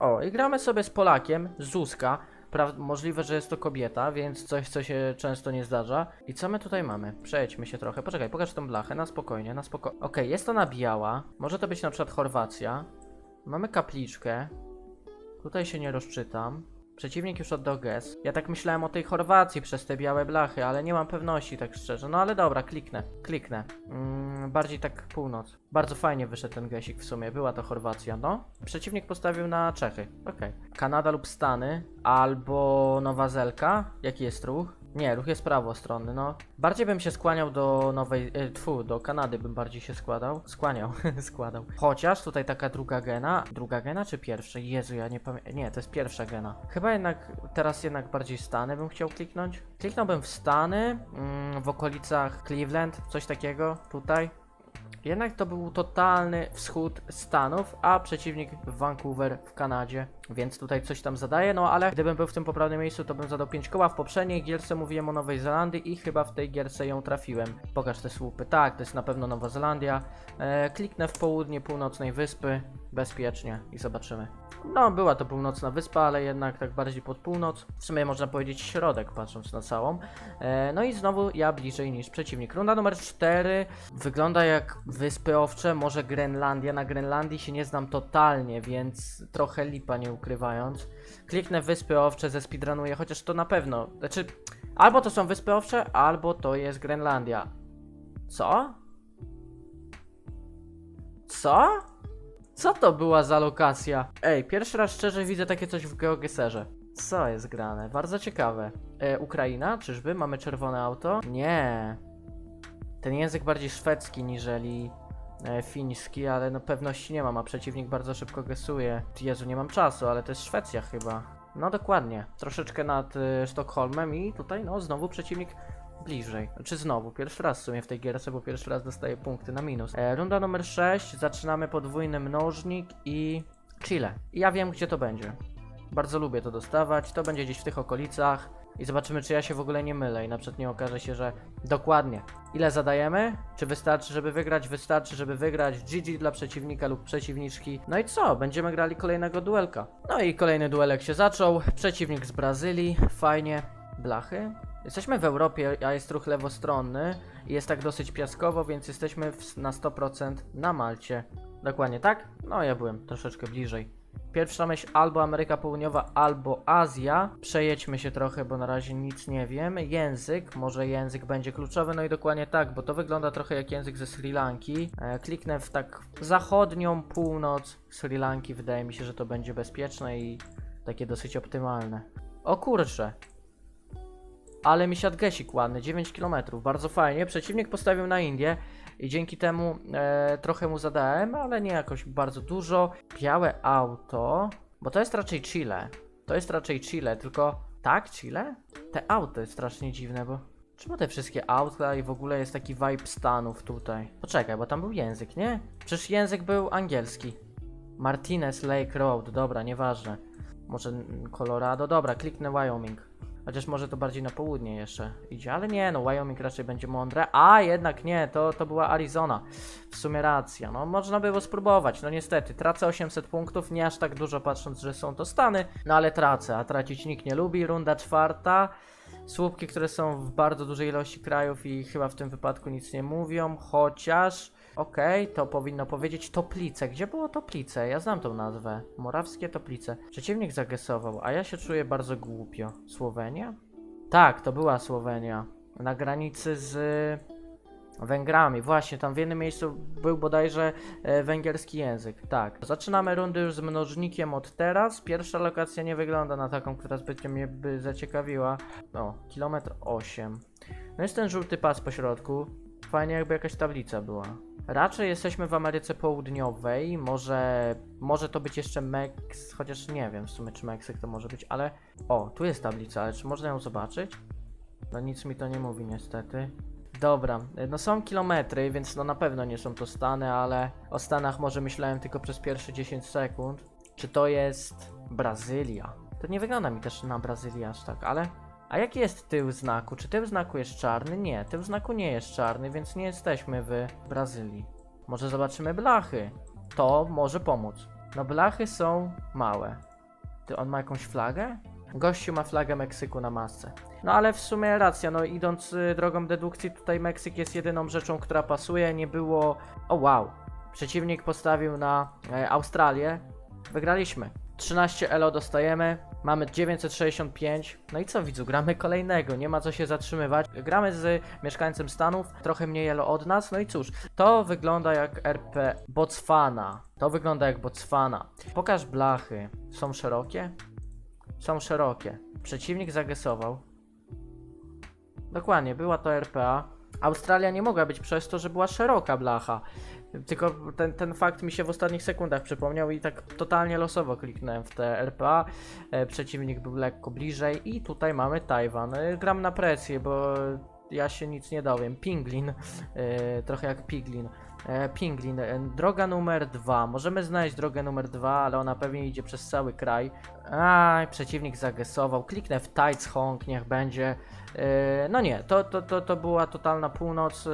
O, i gramy sobie z Polakiem, Zuzka. Pra możliwe, że jest to kobieta, więc coś, co się często nie zdarza. I co my tutaj mamy? Przejdźmy się trochę. Poczekaj, pokaż tą blachę, na spokojnie, na spokojnie. Okej, jest ona biała. Może to być na przykład Chorwacja. Mamy kapliczkę. Tutaj się nie rozczytam. Przeciwnik już oddał gest. Ja tak myślałem o tej Chorwacji przez te białe blachy, ale nie mam pewności, tak szczerze. No ale dobra, kliknę. Kliknę. Mm, bardziej tak północ. Bardzo fajnie wyszedł ten gesik w sumie. Była to Chorwacja, no. Przeciwnik postawił na Czechy. Okej. Kanada lub Stany. Albo Nowa Zelka. Jaki jest ruch? Nie, ruch jest prawostronny, no. Bardziej bym się skłaniał do Nowej, e, tfu, do Kanady bym bardziej się składał. Skłaniał, składał. Chociaż tutaj taka druga gena. Druga gena czy pierwsza? Jezu, ja nie pamiętam. Nie, to jest pierwsza gena. Chyba jednak, teraz jednak bardziej Stany bym chciał kliknąć. Kliknąłbym w Stany, mm, w okolicach Cleveland, coś takiego, tutaj. Jednak to był totalny wschód Stanów, a przeciwnik Vancouver w Kanadzie. Więc tutaj coś tam zadaje, no ale gdybym był w tym poprawnym miejscu, to bym zadał 5 koła. W poprzedniej gierce mówiłem o Nowej Zelandii i chyba w tej gierce ją trafiłem. Pokaż te słupy. Tak, to jest na pewno Nowa Zelandia. E, kliknę w południe północnej wyspy, bezpiecznie i zobaczymy. No, była to północna wyspa, ale jednak tak bardziej pod północ. W sumie można powiedzieć środek, patrząc na całą. E, no i znowu ja bliżej niż przeciwnik. Runda numer 4 wygląda jak Wyspy Owcze, może Grenlandia. Na Grenlandii się nie znam totalnie, więc trochę lipa nie ukrywając. Kliknę Wyspy Owcze, ze speedrunuję, chociaż to na pewno. Znaczy, albo to są Wyspy Owcze, albo to jest Grenlandia. Co? Co? Co to była za lokacja? Ej, pierwszy raz szczerze widzę takie coś w GeoGeserze. Co jest grane? Bardzo ciekawe. E, Ukraina? Czyżby? Mamy czerwone auto? Nie. Ten język bardziej szwedzki niżeli e, fiński, ale no pewności nie mam, a przeciwnik bardzo szybko gesuje. Jezu, nie mam czasu, ale to jest Szwecja chyba. No dokładnie. Troszeczkę nad e, Sztokholmem i tutaj no znowu przeciwnik bliżej. Czy znowu? Pierwszy raz w sumie w tej gierce, bo pierwszy raz dostaję punkty na minus. E, runda numer 6. Zaczynamy podwójny mnożnik i Chile. I ja wiem gdzie to będzie. Bardzo lubię to dostawać. To będzie gdzieś w tych okolicach. I zobaczymy, czy ja się w ogóle nie mylę. I na przykład nie okaże się, że dokładnie. Ile zadajemy? Czy wystarczy, żeby wygrać? Wystarczy, żeby wygrać. GG dla przeciwnika lub przeciwniczki. No i co? Będziemy grali kolejnego duelka. No i kolejny duelek się zaczął. Przeciwnik z Brazylii. Fajnie. Blachy. Jesteśmy w Europie, a jest ruch lewostronny i jest tak dosyć piaskowo, więc jesteśmy w, na 100% na Malcie. Dokładnie tak? No ja byłem troszeczkę bliżej. Pierwsza myśl albo Ameryka Południowa, albo Azja. Przejedźmy się trochę, bo na razie nic nie wiem. Język, może język będzie kluczowy, no i dokładnie tak, bo to wygląda trochę jak język ze Sri Lanki. E, kliknę w tak zachodnią północ Sri Lanki, wydaje mi się, że to będzie bezpieczne i takie dosyć optymalne. O kurczę, ale mi siadł gesik ładny, 9 km, bardzo fajnie. Przeciwnik postawił na Indię i dzięki temu e, trochę mu zadałem, ale nie jakoś bardzo dużo. Białe auto, bo to jest raczej Chile. To jest raczej Chile, tylko tak, Chile? Te auto jest strasznie dziwne, bo czemu te wszystkie auta i w ogóle jest taki vibe Stanów tutaj? Poczekaj, bo tam był język, nie? Przecież język był angielski. Martinez Lake Road, dobra, nieważne. Może Colorado, dobra, kliknę Wyoming. Chociaż może to bardziej na południe jeszcze idzie, ale nie, no Wyoming raczej będzie mądre. A jednak nie, to, to była Arizona. W sumie racja, no można było spróbować, no niestety. Tracę 800 punktów, nie aż tak dużo patrząc, że są to Stany, no ale tracę, a tracić nikt nie lubi. Runda czwarta. Słupki, które są w bardzo dużej ilości krajów i chyba w tym wypadku nic nie mówią, chociaż... Okej, to powinno powiedzieć Toplice. Gdzie było Toplice? Ja znam tą nazwę. Morawskie Toplice. Przeciwnik zagesował, a ja się czuję bardzo głupio. Słowenia? Tak, to była Słowenia. Na granicy z Węgrami. Właśnie, tam w jednym miejscu był bodajże e, węgierski język. Tak. Zaczynamy rundy już z mnożnikiem od teraz. Pierwsza lokacja nie wygląda na taką, która zbytnio mnie by zaciekawiła. O, kilometr 8. No jest ten żółty pas po środku. Fajnie jakby jakaś tablica była. Raczej jesteśmy w Ameryce Południowej, może, może to być jeszcze Meks, chociaż nie wiem w sumie czy Meksyk to może być, ale o, tu jest tablica, ale czy można ją zobaczyć? No nic mi to nie mówi niestety. Dobra, no są kilometry, więc no na pewno nie są to Stany, ale o Stanach może myślałem tylko przez pierwsze 10 sekund. Czy to jest Brazylia? To nie wygląda mi też na Brazylię aż tak, ale a jaki jest tył znaku? Czy tył znaku jest czarny? Nie, tył znaku nie jest czarny, więc nie jesteśmy w Brazylii. Może zobaczymy blachy. To może pomóc. No blachy są małe. Ty, on ma jakąś flagę? Gościu ma flagę Meksyku na masce. No ale w sumie racja, no idąc y, drogą dedukcji, tutaj Meksyk jest jedyną rzeczą, która pasuje. Nie było. O wow. Przeciwnik postawił na e, Australię. Wygraliśmy. 13 elo dostajemy. Mamy 965. No i co widzu, gramy kolejnego, nie ma co się zatrzymywać. Gramy z mieszkańcem Stanów, trochę mniej elo od nas. No i cóż, to wygląda jak RP Botswana. To wygląda jak Botswana. Pokaż blachy. Są szerokie? Są szerokie. Przeciwnik zagesował. Dokładnie, była to RPA. Australia nie mogła być przez to, że była szeroka blacha. Tylko ten, ten fakt mi się w ostatnich sekundach przypomniał i tak totalnie losowo kliknąłem w te RPA. E, przeciwnik był lekko bliżej i tutaj mamy Tajwan. E, gram na presję, bo ja się nic nie dowiem. Pinglin, e, trochę jak Piglin. E, Pinglin, e, droga numer dwa. Możemy znaleźć drogę numer dwa, ale ona pewnie idzie przez cały kraj. A, przeciwnik zagesował. Kliknę w Tides Hong, niech będzie. No nie, to, to, to, to była totalna północ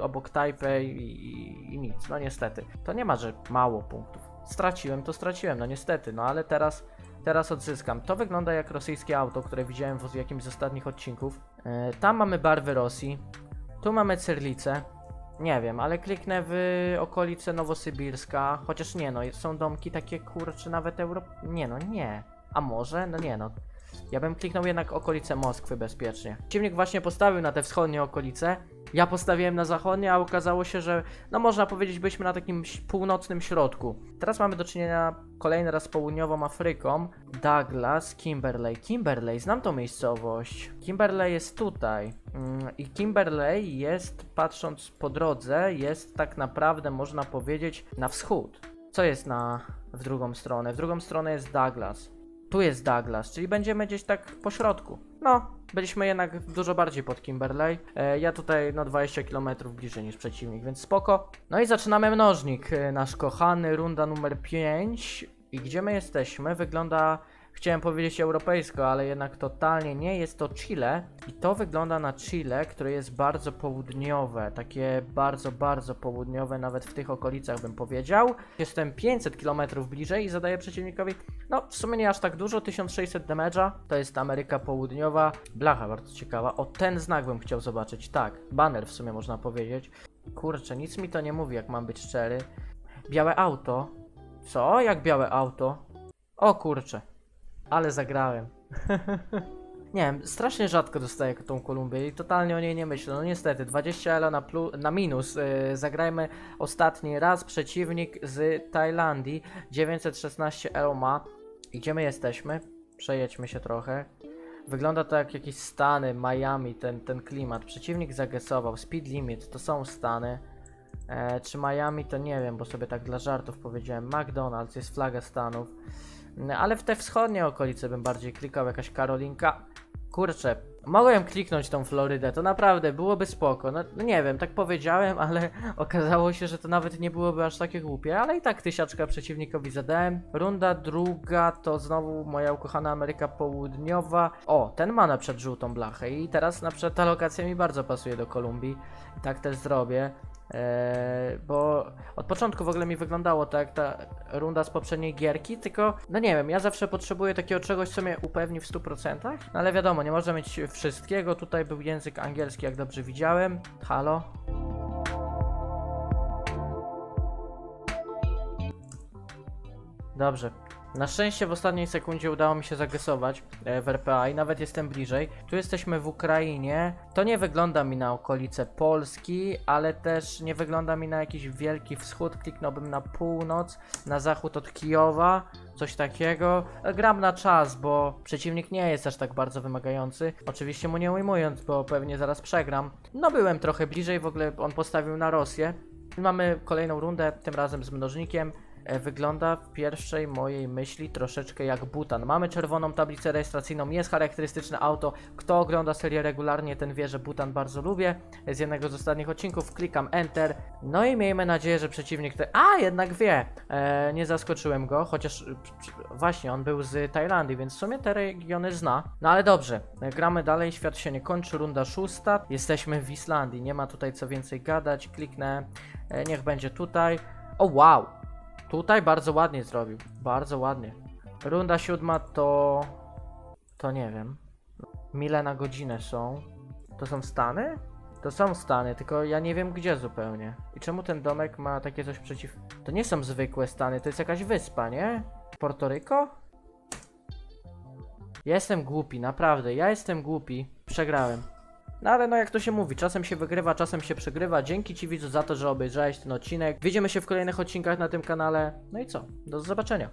obok Taipei i, i, i nic. No niestety. To nie ma, że mało punktów. Straciłem, to straciłem, no niestety. No ale teraz, teraz odzyskam. To wygląda jak rosyjskie auto, które widziałem w jakimś z ostatnich odcinków. E, tam mamy barwy Rosji. Tu mamy Cerlicę. Nie wiem, ale kliknę w okolice Nowosybirska, chociaż nie no, są domki takie kurcze nawet Euro... Nie no, nie. A może? No nie no. Ja bym kliknął jednak okolice Moskwy bezpiecznie. Przeciwnik właśnie postawił na te wschodnie okolice. Ja postawiłem na zachodnie, a okazało się, że no można powiedzieć byliśmy na takim północnym środku. Teraz mamy do czynienia kolejny raz z południową Afryką. Douglas, Kimberley. Kimberley, znam tą miejscowość. Kimberley jest tutaj. Mm, I Kimberley jest, patrząc po drodze, jest tak naprawdę, można powiedzieć, na wschód. Co jest na w drugą stronę? W drugą stronę jest Douglas. Tu jest Douglas, czyli będziemy gdzieś tak po środku. No, byliśmy jednak dużo bardziej pod Kimberley. E, ja tutaj no 20 km bliżej niż przeciwnik, więc spoko. No i zaczynamy mnożnik. E, nasz kochany, runda numer 5. I gdzie my jesteśmy? Wygląda, chciałem powiedzieć europejsko, ale jednak totalnie nie. Jest to Chile. I to wygląda na Chile, które jest bardzo południowe. Takie bardzo, bardzo południowe, nawet w tych okolicach bym powiedział. Jestem 500 km bliżej i zadaję przeciwnikowi no, w sumie nie aż tak dużo, 1600 damage'a. To jest Ameryka Południowa. Blacha bardzo ciekawa. O, ten znak bym chciał zobaczyć. Tak, banner w sumie można powiedzieć. Kurczę, nic mi to nie mówi, jak mam być szczery. Białe auto. Co? Jak białe auto? O kurczę. Ale zagrałem. nie wiem, strasznie rzadko dostaję tą Kolumbię i totalnie o niej nie myślę. No niestety, 20 elo na, na minus. Yy, zagrajmy ostatni raz. Przeciwnik z Tajlandii. 916 elo ma. I Gdzie my jesteśmy? Przejedźmy się trochę. Wygląda to jak jakieś Stany, Miami, ten, ten klimat. Przeciwnik zagesował. Speed limit to są Stany. E, czy Miami to nie wiem, bo sobie tak dla żartów powiedziałem. McDonald's jest flaga Stanów. No, ale w te wschodnie okolice bym bardziej klikał. Jakaś Karolinka. Kurczę, mogłem kliknąć tą Florydę, to naprawdę byłoby spoko. No, no nie wiem, tak powiedziałem, ale okazało się, że to nawet nie byłoby aż takie głupie, ale i tak tysiaczka przeciwnikowi zadałem. Runda druga to znowu moja ukochana Ameryka Południowa. O, ten ma na przykład żółtą blachę i teraz na przykład ta lokacja mi bardzo pasuje do Kolumbii. I tak też zrobię. Eee, bo od początku w ogóle mi wyglądało to jak ta runda z poprzedniej gierki, tylko no nie wiem, ja zawsze potrzebuję takiego czegoś, co mnie upewni w 100%, no ale wiadomo, nie można mieć wszystkiego, tutaj był język angielski, jak dobrze widziałem. Halo? Dobrze. Na szczęście w ostatniej sekundzie udało mi się zagesować e, w RPA i nawet jestem bliżej. Tu jesteśmy w Ukrainie. To nie wygląda mi na okolice Polski, ale też nie wygląda mi na jakiś wielki wschód. Kliknąłbym na północ, na zachód od Kijowa, coś takiego. E, Gram na czas, bo przeciwnik nie jest aż tak bardzo wymagający. Oczywiście mu nie ujmując, bo pewnie zaraz przegram. No byłem trochę bliżej, w ogóle on postawił na Rosję. Mamy kolejną rundę, tym razem z mnożnikiem. E, Wygląda w pierwszej mojej myśli troszeczkę jak Butan. Mamy czerwoną tablicę rejestracyjną, jest charakterystyczne auto. Kto ogląda serię regularnie, ten wie, że Butan bardzo lubię. Z jednego z ostatnich odcinków klikam Enter. No i miejmy nadzieję, że przeciwnik te... A, jednak wie! E, nie zaskoczyłem go, chociaż e, właśnie on był z Tajlandii, więc w sumie te regiony zna. No ale dobrze, gramy dalej, świat się nie kończy, runda szósta. Jesteśmy w Islandii, nie ma tutaj co więcej gadać. Kliknę, niech będzie tutaj. O wow! Tutaj bardzo ładnie zrobił. Bardzo ładnie. Runda siódma to... To nie wiem. Mile na godzinę są. To są Stany? To są Stany, tylko ja nie wiem gdzie zupełnie. I czemu ten domek ma takie coś przeciw... To nie są zwykłe Stany, to jest jakaś wyspa, nie? Portoryko? Ja jestem głupi, naprawdę, ja jestem głupi. Przegrałem. No ale no jak to się mówi, czasem się wygrywa, czasem się przegrywa. Dzięki Ci widzu za to, że obejrzałeś ten odcinek. Widzimy się w kolejnych odcinkach na tym kanale. No i co? Do zobaczenia.